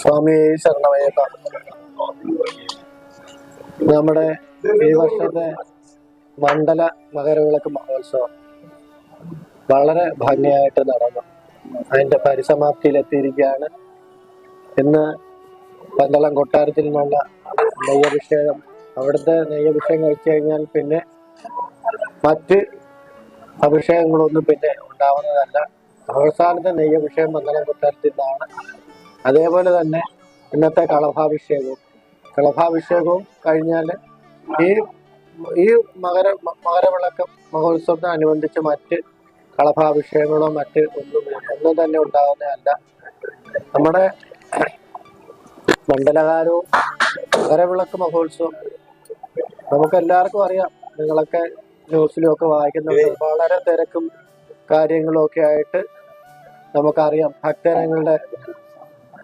സ്വാമി ശരണമയ്യപ്പ നമ്മുടെ ഈ വർഷത്തെ മണ്ഡല മകരവിളക്ക് മഹോത്സവം വളരെ ഭംഗിയായിട്ട് നടന്നു. അതിന്റെ പരിസമാപ്തിയിലെത്തിയിരിക്കുകയാണ്. ഇന്ന് പന്തളം കൊട്ടാരത്തിൽ നിന്നുള്ള നെയ്യഭിഷേകം. അവിടുത്തെ നെയ്യഭിഷേകം കഴിച്ചു കഴിഞ്ഞാൽ പിന്നെ മറ്റ് അഭിഷേകങ്ങളൊന്നും പിന്നെ ഉണ്ടാവുന്നതല്ല. അവസാനത്തെ നെയ്യഭിഷേകം പന്തളം കൊട്ടാരത്തിൽ നിന്നാണ് അതേപോലെ തന്നെ ഇന്നത്തെ കളഭാഭിഷേകവും കളഭാഭിഷേകവും കഴിഞ്ഞാൽ ഈ ഈ മകര മകരവിളക്കം മഹോത്സവത്തിനനുബന്ധിച്ച് മറ്റ് കളഭാഭിഷേകങ്ങളോ മറ്റ് ഒന്നും ഒന്നും തന്നെ ഉണ്ടാകുന്നതല്ല നമ്മുടെ മണ്ഡലകാരവും മകരവിളക്ക് മഹോത്സവം നമുക്ക് എല്ലാവർക്കും അറിയാം. നിങ്ങളൊക്കെ ന്യൂസിലും ഒക്കെ വായിക്കുന്നുണ്ട് വളരെ തിരക്കും കാര്യങ്ങളും ഒക്കെ ആയിട്ട് നമുക്കറിയാം. ഭക്തജനങ്ങളുടെ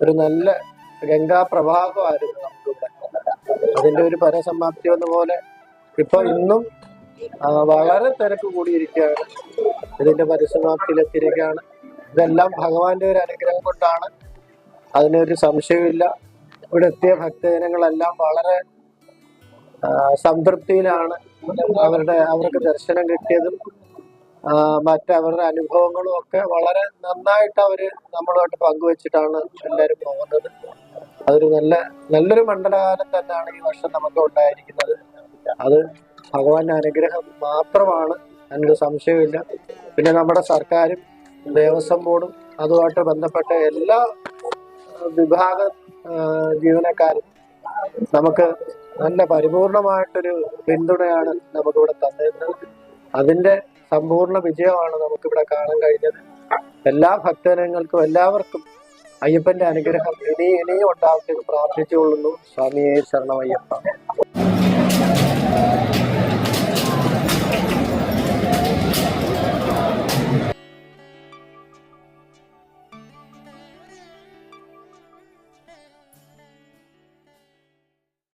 ഒരു നല്ല ഗംഗാ പ്രഭാവമായിരുന്നു നമുക്കിവിടെ. അതിന്റെ ഒരു പരസമാപ്തി എന്ന പോലെ ഇപ്പൊ ഇന്നും വളരെ തിരക്ക് കൂടിയിരിക്കുകയാണ്. ഇതിന്റെ പരിസമാപ്തിയിലെത്തിയിരിക്കുകയാണ് ഇതെല്ലാം ഭഗവാന്റെ ഒരു അനുഗ്രഹം കൊണ്ടാണ്. അതിനൊരു സംശയമില്ല ഇവിടെ എത്തിയ ഭക്തജനങ്ങളെല്ലാം വളരെ സംതൃപ്തിയിലാണ്. അവരുടെ അവർക്ക് ദർശനം കിട്ടിയതും മറ്റവരുടെ അനുഭവങ്ങളും ഒക്കെ വളരെ നന്നായിട്ട് അവർ നമ്മളുമായിട്ട് പങ്കുവെച്ചിട്ടാണ് എല്ലാവരും പോകുന്നത്. അതൊരു നല്ല നല്ലൊരു മണ്ഡലകാലം തന്നെയാണ് ഈ വർഷം നമുക്ക് ഉണ്ടായിരിക്കുന്നത്. അത് ഭഗവാന്റെ അനുഗ്രഹം മാത്രമാണ് അതിനൊരു സംശയമില്ല പിന്നെ നമ്മുടെ സർക്കാരും ദേവസ്വം ബോർഡും അതുമായിട്ട് ബന്ധപ്പെട്ട എല്ലാ വിഭാഗ ജീവനക്കാരും നമുക്ക് നല്ല പരിപൂർണമായിട്ടൊരു പിന്തുണയാണ് നമുക്കിവിടെ തന്നിരുന്നത്. അതിന്റെ സമ്പൂർണ വിജയമാണ് നമുക്കിവിടെ കാണാൻ കഴിഞ്ഞത്. എല്ലാ ഭക്തജനങ്ങൾക്കും എല്ലാവർക്കും അയ്യപ്പന്റെ അനുഗ്രഹം ഇനി ഇനിയും ഉണ്ടാവട്ടെ എന്ന് പ്രാർത്ഥിച്ചുകൊള്ളുന്നു. സ്വാമിയെ ശരണമയ്യപ്പ.